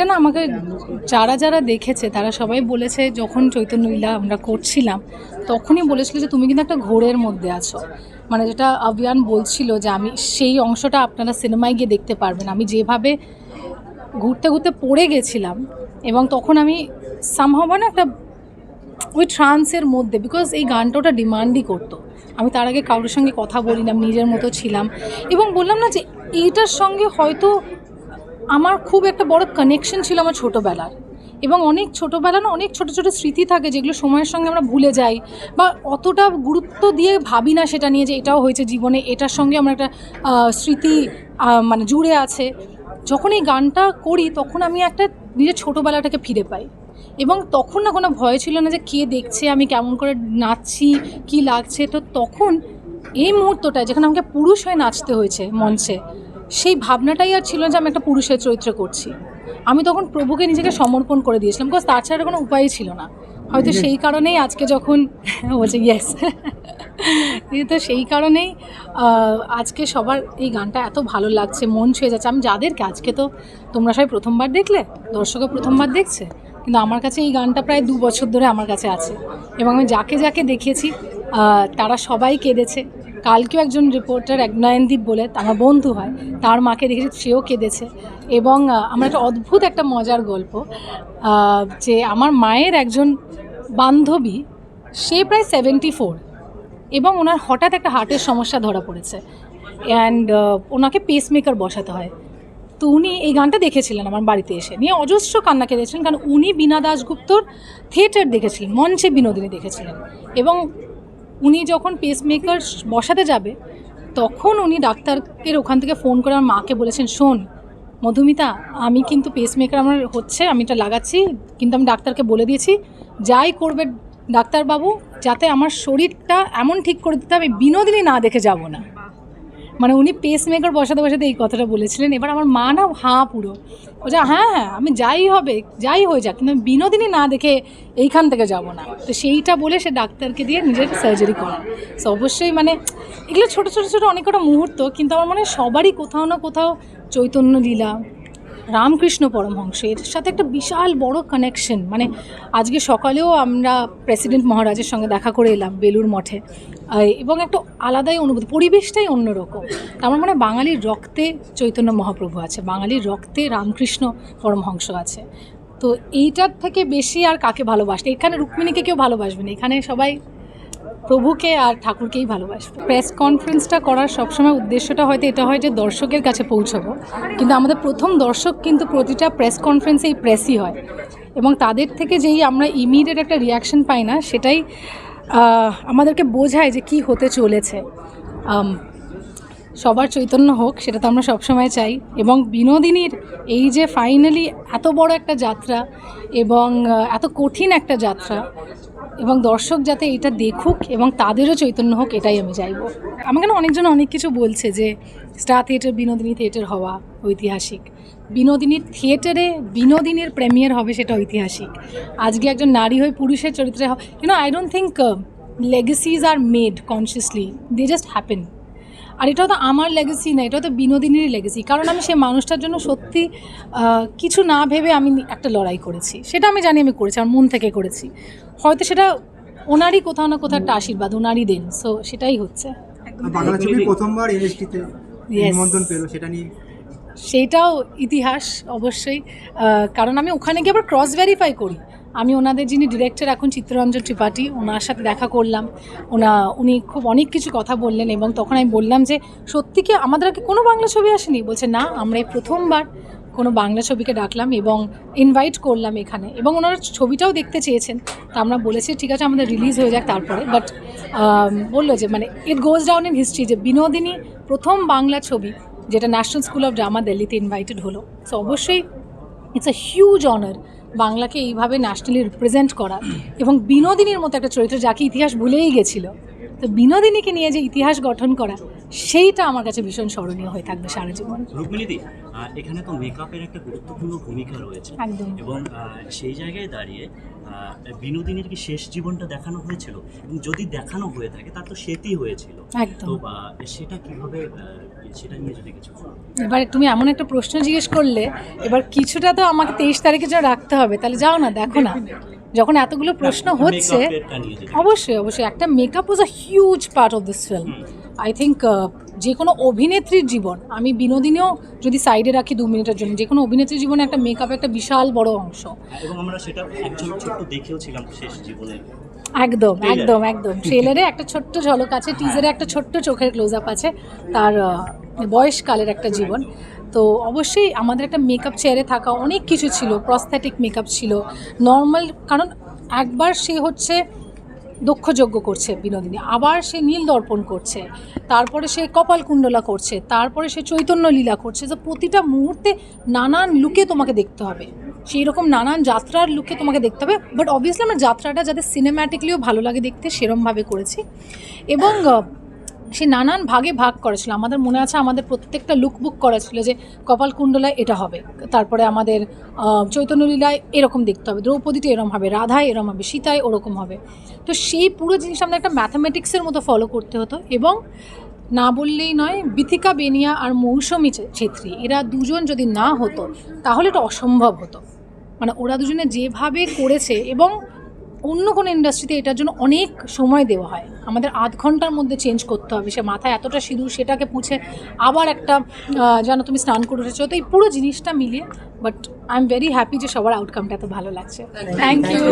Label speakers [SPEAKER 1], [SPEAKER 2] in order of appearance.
[SPEAKER 1] এটা না আমাকে যারা যারা দেখেছে, তারা সবাই বলেছে, যখন চৈতন্য লীলা আমরা করছিলাম, তখনই বলেছিল যে তুমি কিন্তু একটা ঘোরের মধ্যে আছো। মানে যেটা অভিয়ান বলছিল যে আমি সেই অংশটা আপনারা সিনেমায় গিয়ে দেখতে পারবেন। আমি যেভাবে ঘুরতে ঘুরতে পড়ে গেছিলাম এবং তখন আমি সামহাও না একটা ওই ট্রান্সের মধ্যে বিকজ এই গানটা ওটা ডিমান্ডই করতো। আমি তার আগে কারোর সঙ্গে কথা বলি না নিজের মতো ছিলাম এবং বললাম না যে এইটার সঙ্গে হয়তো আমার খুব একটা বড় কানেকশন ছিল আমার ছোটোবেলার। এবং অনেক ছোটোবেলা না অনেক ছোটো ছোটো স্মৃতি থাকে যেগুলো সময়ের সঙ্গে আমরা ভুলে যাই বা অতটা গুরুত্ব দিয়ে ভাবি না সেটা নিয়ে যে এটাও হয়েছে জীবনে, এটার সঙ্গে আমার একটা স্মৃতি মানে জুড়ে আছে। যখন এই গানটা করি তখন আমি একটা নিজের ছোটোবেলাটাকে ফিরে পাই। এবং তখন না কোনো ভয় ছিল না যে কে দেখছে, আমি কেমন করে নাচছি, কি লাগছে। তো তখন এই মুহূর্তটায়, যেখানে আমাকে পুরুষ হয়ে নাচতে হয়েছে মঞ্চে সেই ভাবনাটাই আর ছিল না যে আমি একটা পুরুষের চরিত্র করছি। আমি তখন প্রভুকে নিজেকে সমর্পণ করে দিয়েছিলাম। বিকজ তার ছাড়া কোনো উপায়ই ছিল না। হয়তো সেই কারণেই আজকে যখন বলছে ইয়েস তো সেই কারণেই আজকে সবার এই গানটা এত ভালো লাগছে মন ছুঁয়ে যাচ্ছে। আমি যাদেরকে আজকে তো তোমরা সবাই প্রথমবার দেখলে দর্শকও প্রথমবার দেখছে কিন্তু আমার কাছে এই গানটা প্রায় দু বছর ধরে আমার কাছে আছে। এবং আমি যাকে যাকে দেখিয়েছি আহ, তারা সবাই কেঁদেছে। কালকেও একজন রিপোর্টার এক নয়নদীপ বলে আমার বন্ধু হয়, তার মাকে দেখেছি, সেও কেঁদেছে। এবং আমার একটা অদ্ভুত একটা মজার গল্প যে আমার মায়ের একজন বান্ধবী, সে প্রায় সেভেন্টি ফোর এবং ওনার হঠাৎ একটা হার্টের সমস্যা ধরা পড়েছে। অ্যান্ড ওনাকে পেসমেকার বসাতে হয়। তো উনি এই গানটা দেখেছিলেন আমার বাড়িতে এসে। নিয়ে অজস্র কান্না কেঁদেছিলেন কারণ উনি বীণা দাশগুপ্তর থিয়েটার দেখেছিলেন, মঞ্চে বিনোদিনী দেখেছিলেন। এবং উনি যখন পেসমেকার বসাতে যাবে, তখন উনি ডাক্তারকে ওখান থেকে ফোন করে আমার মাকে বলেছেন, শোন, মধুমিতা, আমি কিন্তু পেসমেকার আমার হচ্ছে, আমি এটা লাগাচ্ছি, কিন্তু আমি ডাক্তারকে বলে দিয়েছি, যাই করবে ডাক্তারবাবু, যাতে আমার শরীরটা এমন ঠিক করে দিতে হবে বিনোদিনী না দেখে যাব না। মানে উনি পেসমেকার বসাতে বসাতে এই কথাটা বলেছিলেন। এবার আমার মা না হাঁ পুরো। ও যে হ্যাঁ হ্যাঁ আমি যাই হবে, যাই হয়ে যাক, কিন্তু বিনোদিনী না দেখে এইখান থেকে যাব না। তো সেইটা বলে সে ডাক্তারকে দিয়ে নিজের সার্জারি করায়। সো অবশ্যই মানে এগুলো ছোটো ছোটো ছোটো অনেক কটা মুহূর্ত, কিন্তু আমার মনে হয় সবারই কোথাও না কোথাও চৈতন্য লীলা, রামকৃষ্ণ পরমহংস, এর সাথে একটা বিশাল বড় কানেকশন মানে আজকে সকালেও আমরা প্রেসিডেন্ট মহারাজের সঙ্গে দেখা করে এলাম বেলুর মঠে। এবং একটা আলাদাই অনুভূতি, পরিবেশটাই অন্যরকম। আমার মনে হয় বাঙালির রক্তে চৈতন্য মহাপ্রভু আছে, বাঙালির রক্তে রামকৃষ্ণ পরমহংস আছে। তো এইটার থেকে বেশি আর কাকে ভালোবাসতে? এখানে রুক্মিণীকে কেউ ভালোবাসবে না, এখানে সবাই প্রভুকে আর ঠাকুরকেই ভালোবাসবে। প্রেস কনফারেন্সটা করার সবসময় উদ্দেশ্যটা হয়তো এটা হয় যে দর্শকের কাছে পৌঁছাবো, কিন্তু আমাদের প্রথম দর্শক কিন্তু প্রতিটা প্রেস কনফারেন্সেই প্রেসই হয়। এবং তাদের থেকে যেই আমরা ইমিডিয়েট একটা রিয়াকশন পাই না, সেটাই আমাদেরকে বোঝায় যে কি হতে চলেছে। সবার চৈতন্য হোক, সেটা তো আমরা সবসময় চাই। এবং বিনোদিনীর এই যে ফাইনালি এত বড় একটা যাত্রা এবং এত কঠিন একটা যাত্রা এবং দর্শক যাতে এটা দেখুক এবং তাদেরও চৈতন্য হোক, এটাই আমি চাইব। আমাকে না অনেকজন অনেক কিছু বলছে যে, স্টার থিয়েটার বিনোদিনী থিয়েটার হওয়া ঐতিহাসিক। বিনোদিনীর থিয়েটারে বিনোদিনীর প্রেমিয়ার হবে সেটা ঐতিহাসিক। আজকে একজন নারী হয়ে পুরুষের চরিত্রে you know I don't think legacies are made consciously they just happen আর এটাও তো আমার লেগেসি না এটাও তো বিনোদিনীরই লেগেসি কারণ আমি সেই মানুষটার জন্য সত্যি কিছু না ভেবে আমি একটা লড়াই করেছি। সেটা আমি জানি আমি করেছি আমার মন থেকে করেছি। হয়তো সেটা ওনারই কোথাও না কোথাও একটা আশীর্বাদ ওনারই দেন। সো সেটাই হচ্ছে।
[SPEAKER 2] বাংলা ছবি প্রথমবার
[SPEAKER 1] Yes.
[SPEAKER 2] নিমন্ত্রণ পেল সেটা নিয়ে
[SPEAKER 1] সেইটাও ইতিহাস অবশ্যই। কারণ আমি ওখানে গিয়ে আবার ক্রস ভেরিফাই করি। আমি ওনাদের যিনি ডিরেক্টর এখন চিত্তরঞ্জন ত্রিপাঠী, ওনার সাথে দেখা করলাম। ওনা, উনি খুব অনেক কিছু কথা বললেন এবং তখন আমি বললাম যে, সত্যি কি আমাদের আগে কোনো বাংলা ছবি আসেনি? বলছে, না, আমরা এই প্রথমবার কোনো বাংলা ছবিকে ডাকলাম এবং ইনভাইট করলাম এখানে। এবং ওনারা ছবিটাও দেখতে চেয়েছেন। তা আমরা বলেছি, ঠিক আছে, আমাদের রিলিজ হয়ে যাক তারপরে। বাট বলল যে মানে it goes down in history যে, বিনোদিনী প্রথম বাংলা ছবি যেটা ন্যাশনাল স্কুল অফ ড্রামা দিল্লিতে ইনভাইটেড হলো। সো অবশ্যই ইটস এ হিউজ অনার বাংলাকে এইভাবে ন্যাশনালি রিপ্রেজেন্ট করা। এবং বিনোদিনীর মতো একটা চরিত্র যাকে ইতিহাস ভুলেই গেছিল। তো বিনোদিনীকে নিয়ে যে ইতিহাস গঠন করা সেইটা আমার কাছে ভীষণ স্মরণীয় হয়ে থাকবে সারা জীবন।
[SPEAKER 3] রুক্মিণীদি আহ, এখানে তো মেকআপের একটা গুরুত্বপূর্ণ ভূমিকা রয়েছে।
[SPEAKER 1] একদম।
[SPEAKER 3] এবং সেই জায়গায় দাঁড়িয়ে বিনোদিনীর কি শেষ জীবনটা দেখানো হয়েছিল? এবং যদি দেখানো হয়ে থাকে তার তো সেটি হয়েছিল। তো সেটা কীভাবে সেটা নিয়ে যদি কিছু
[SPEAKER 1] এবার তুমি এমন একটা প্রশ্ন জিজ্ঞেস করলে এবার কিছুটা তো আমাকে তেইশ তারিখে যা রাখতে হবে তাহলে যাও না দেখো না। যখন এতগুলো প্রশ্ন হচ্ছে অবশ্যই অবশ্যই একটা makeup was a huge part of this film I think যে কোনো অভিনেত্রীর জীবন আমি বিনোদিনীও যদি সাইডে রাখি দু মিনিটের জন্য যে কোনো অভিনেত্রীর জীবনে একটা মেকআপ একটা বিশাল বড় অংশ।
[SPEAKER 3] এবং আমরা সেটা একজন ছোট্ট দেখেও ছিলাম শেষ জীবনে।
[SPEAKER 1] একদম একদম একদম। ট্রেলারে একটা ছোট্ট ঝলক আছে টিজারে একটা ছোট্ট চোখের ক্লোজ আপ আছে তার বয়সকালের একটা জীবন। তো অবশ্যই আমাদের একটা মেকআপ চেয়ারে থাকা অনেক কিছু ছিল প্রস্থেটিক মেকআপ ছিল নর্মাল কারণ একবার সে হচ্ছে দক্ষযজ্ঞ করছে বিনোদিনী। আবার সে নীল দর্পণ করছে, তারপরে সে কপাল কুণ্ডলা করছে, তারপরে সে চৈতন্য লীলা করছে তো প্রতিটা মুহূর্তে নানান লুকে তোমাকে দেখতে হবে। সেই রকম নানান যাত্রার লুকে তোমাকে দেখতে হবে বাট অবভিয়াসলি আমার যাত্রাটা যাদের সিনেম্যাটিকলিও ভালো লাগে দেখতে সেরমভাবে করেছি। এবং সে নানান ভাগে ভাগ করেছিল। আমাদের মনে আছে আমাদের প্রত্যেকটা লুক বুক করা ছিল যে কপাল কুণ্ডলায় এটা হবে, তারপরে আমাদের চৈতন্যলীলায় এরকম দেখতে হবে, দ্রৌপদীতে এরম হবে, রাধায় এরম হবে, সীতায় ওরকম হবে। তো সেই পুরো জিনিসটা আমাদের একটা ম্যাথামেটিক্সের মতো ফলো করতে হতো এবং না বললেই নয়, বিথিকা, বেনিয়া আর মৌসুমি ছেত্রী, এরা দুজন যদি না হতো তাহলে এটা অসম্ভব হতো। মানে ওরা দুজনে যেভাবে করেছে এবং অন্য কোনো ইন্ডাস্ট্রিতে এটার জন্য অনেক সময় দেওয়া হয়। আমাদের আধ ঘণ্টার মধ্যে চেঞ্জ করতে হবে। সে মাথায় এতটা সিঁদুর সেটাকে পুছে আবার একটা যেন তুমি স্নান করে উঠেছো। তো এই পুরো জিনিসটা মিলিয়ে but I am very happy যে সবার আউটকামটা এত ভালো লাগছে। Thank you